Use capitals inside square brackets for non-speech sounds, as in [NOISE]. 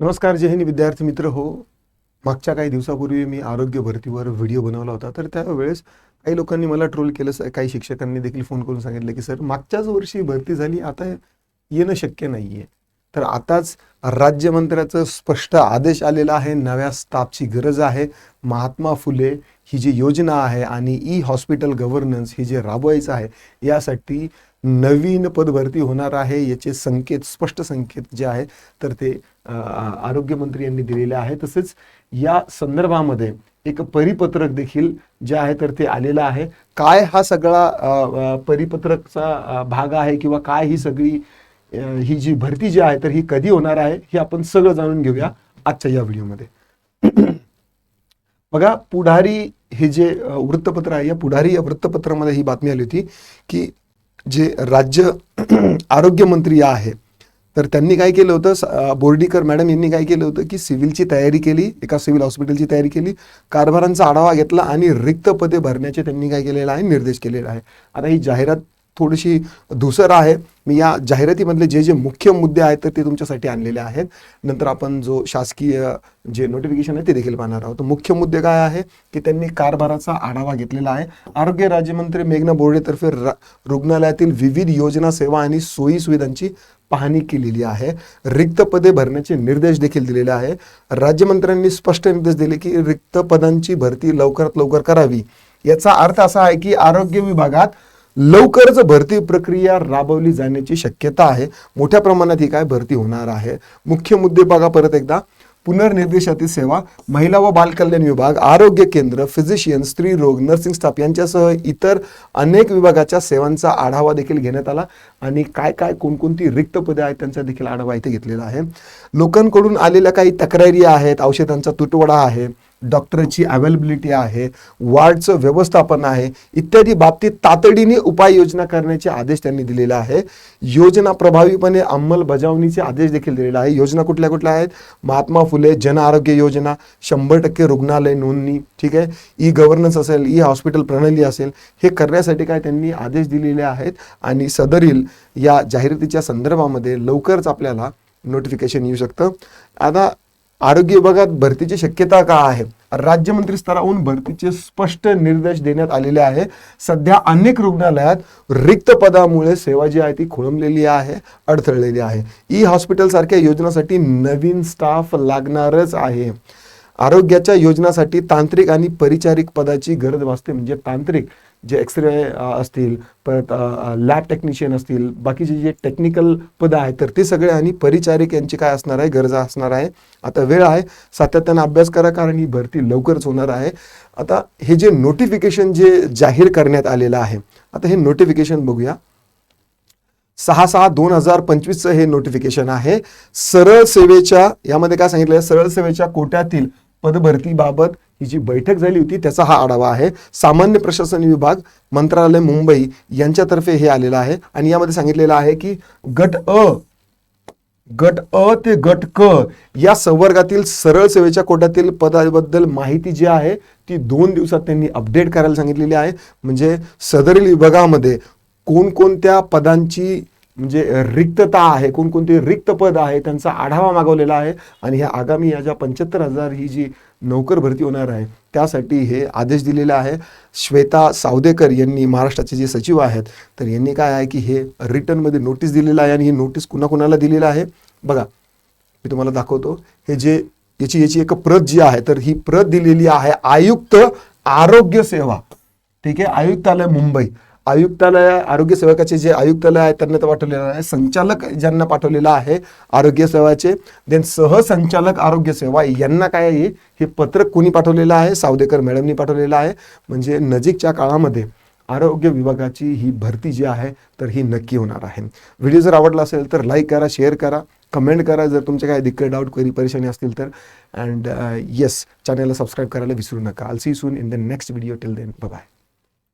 नमस्कार जय हिंद विद्यार्थी मित्र. हो मागच्या काही दिवसापूर्वी मी आरोग्य भरतीवर व्हिडिओ बनवला होता. तर त्यावेळेस काही लोकांनी मला ट्रोल केलं काही शिक्षकांनी देखील फोन करून सांगितलं की सर मागच्याच वर्षी भरती झाली आता येणं शक्य नाही आहे तर आताच राज्यमंत्र्याचं स्पष्ट आदेश आलेला आहे. नव्या स्टाफची गरज आहे. महात्मा फुले ही जी योजना आहे आणि ई हॉस्पिटल गव्हर्नन्स ही जे राबवायचं आहे यासाठी नवीन पदभरती होणार आहे याचे संकेत स्पष्ट संकेत जे आहे तर ते आरोग्यमंत्री यांनी दिलेले आहे तसेच या संदर्भामध्ये एक परिपत्रक देखील जे आहे तर ते आलेलं आहे. काय हा सगळा परिपत्रकचा भाग आहे किंवा काय ही सगळी ही जी भरती जी आहे तर ही कधी होणार आहे हे आपण सगळं जाणून घेऊया आजच्या या व्हिडिओमध्ये. बघा पुढारी हे जे वृत्तपत्र आहे या पुढारी या वृत्तपत्रामध्ये ही बातमी आली होती की जे राज्य [CLEARS THROAT] आरोग्यमंत्री आहे तर त्यांनी काय केलं होतं? बोर्डीकर मॅडम यांनी काय केलं होतं की सिव्हिलची तयारी केली एका सिव्हिल हॉस्पिटलची तयारी केली कारभारांचा आढावा घेतला आणि रिक्त पदे भरण्याचे त्यांनी काय केलेलं आहे निर्देश केलेला आहे. आता ही जाहिरात थोडीशी धुसर आहे. मी या जाहिरातीमधले जे जे मुख्य मुद्दे आहेत तर ते तुमच्यासाठी आणलेले आहेत. नंतर आपण जो शासकीय जे नोटिफिकेशन आहे ते देखील पाहणार आहोत. मुख्य मुद्दे काय आहे? की त्यांनी कारभाराचा आढावा घेतलेला आहे. आरोग्य राज्यमंत्री मेघना बोर्डेतर्फे रुग्णालयातील विविध योजना सेवा आणि सोयी सुविधांची पाहणी केलेली आहे. रिक्त पदे भरण्याचे निर्देश देखील दिलेले आहे. राज्यमंत्र्यांनी स्पष्ट निर्देश दिले की रिक्त पदांची भरती लवकरात लवकर करावी. याचा अर्थ असा आहे की आरोग्य विभागात लवकरच भरती प्रक्रिया राबवली जाण्याची शक्यता आहे. मोठ्या प्रमाणात ही काय भरती होणार आहे? मुख्य मुद्दे बघा परत एकदा. पुनर्निर्देशातील सेवा महिला व बालकल्याण विभाग आरोग्य केंद्र फिजिशियन स्त्रीरोग नर्सिंग स्टाफ यांच्यासह इतर अनेक विभागाच्या सेवांचा आढावा देखील घेण्यात आला आणि काय काय कोणकोणती रिक्त पदे आहेत त्यांचा देखील आढावा इथे घेतलेला आहे. लोकांकडून आलेल्या काही तक्रारी आहेत औषधांचा तुटवडा आहे डॉक्टरची अवेलेबिलिटी आहे वार्डचं व्यवस्थापन आहे इत्यादी बाबतीत तातडीने उपाययोजना करण्याचे आदेश त्यांनी दिलेले आहे. योजना प्रभावीपणे अंमलबजावणीचे आदेश देखील दिलेला आहे. योजना कुठल्या कुठल्या आहेत? महात्मा फुले जन आरोग्य योजना शंभर टक्के रुग्णालय नोंदणी ठीक आहे? ई गव्हर्नन्स असेल ई हॉस्पिटल प्रणाली असेल हे करण्यासाठी काय त्यांनी आदेश दिलेले आहेत? आणि सदरील या जाहिरातीच्या संदर्भामध्ये लवकरच आपल्याला नोटिफिकेशन येऊ शकतं. आता आरोग्य विभागात भरतीची शक्यता का आहे? राज्यमंत्री स्तरावरून भरतीचे स्पष्ट निर्देश देण्यात आलेले आहे. सध्या अनेक रुग्णालयात रिक्त पदामुळे सेवा जी आहे ती खोळंबलेली आहे अडथळलेली आहे. ई हॉस्पिटल सारख्या योजनासाठी नवीन स्टाफ लागणारच आहे. आरोग्याच्या योजनासाठी तांत्रिक आणि परिचारिक पदाची गरज भासते. म्हणजे तांत्रिक जे एक्सरे असतील परत लॅब टेक्निशियन असतील बाकीचे जे टेक्निकल पदं आहेत तर ते सगळे आणि परिचारिक यांची काय असणार आहे गरजा असणार आहे. आता वेळ आहे सातत्यानं अभ्यास करा कारण ही भरती लवकरच होणार आहे. आता हे जे नोटिफिकेशन जे जाहीर करण्यात आलेलं आहे आता हे नोटिफिकेशन बघूया. सहा सहा दोन हजार पंचवीसचं हे नोटिफिकेशन आहे. सरळ सेवेच्या यामध्ये काय सांगितलं सरळ सेवेच्या कोट्यातील पदभरतीबाबत ही जी बैठक झाली होती त्याचा हा आढावा आहे. सामान्य प्रशासन विभाग मंत्रालय मुंबई यांच्यातर्फे हे आलेलं आहे. आणि यामध्ये सांगितलेलं आहे की गट अ गट अ ते गट क या संवर्गातील सरळ सेवेच्या कोट्यातील पदाबद्दल माहिती जी आहे ती दोन दिवसात त्यांनी अपडेट करायला सांगितलेली आहे. म्हणजे सदरील विभागामध्ये कोणकोणत्या पदांची म्हणजे रिक्तता आहे कोणकोणते रिक्त पद आहे त्यांचा आढावा मागवलेला आहे. आणि ह्या आगामी या ज्या पंच्याहत्तर हजार ही जी नोकर भरती होणार आहे त्यासाठी हे आदेश दिलेले आहे. श्वेता सावदेकर यांनी महाराष्ट्राचे जे सचिव आहेत तर यांनी काय आहे की हे रिटर्नमध्ये नोटीस दिलेलं आहे आणि ही नोटीस कुणाकुणाला दिलेलं आहे? बघा मी तुम्हाला दाखवतो. हे जे याची याची एक प्रत जी आहे तर ही प्रत दिलेली आहे आयुक्त आरोग्य सेवा. ठीक आहे? आयुक्तालय मुंबई. आयुक्तालय आरोग्य सेवकाचे जे आयुक्तालय आहे त्यांना तर पाठवलेलं आहे. संचालक ज्यांना पाठवलेलं आहे आरोग्य सेवाचे देन सहसंचालक आरोग्य सेवा यांना काय आहे? हे पत्रक कोणी पाठवलेलं आहे? सावदेकर मॅडमनी पाठवलेलं आहे. म्हणजे नजीकच्या काळामध्ये आरोग्य विभागाची ही भरती जी आहे तर ही नक्की होणार आहे. व्हिडिओ जर आवडला असेल तर लाईक करा शेअर करा कमेंट करा. जर तुमचे काही दिक्कत डाऊट क्वेरी परेशानी असतील तर. अँड येस चॅनलला सबस्क्राईब करायला विसरू नका. I'll see soon in the next video till then bye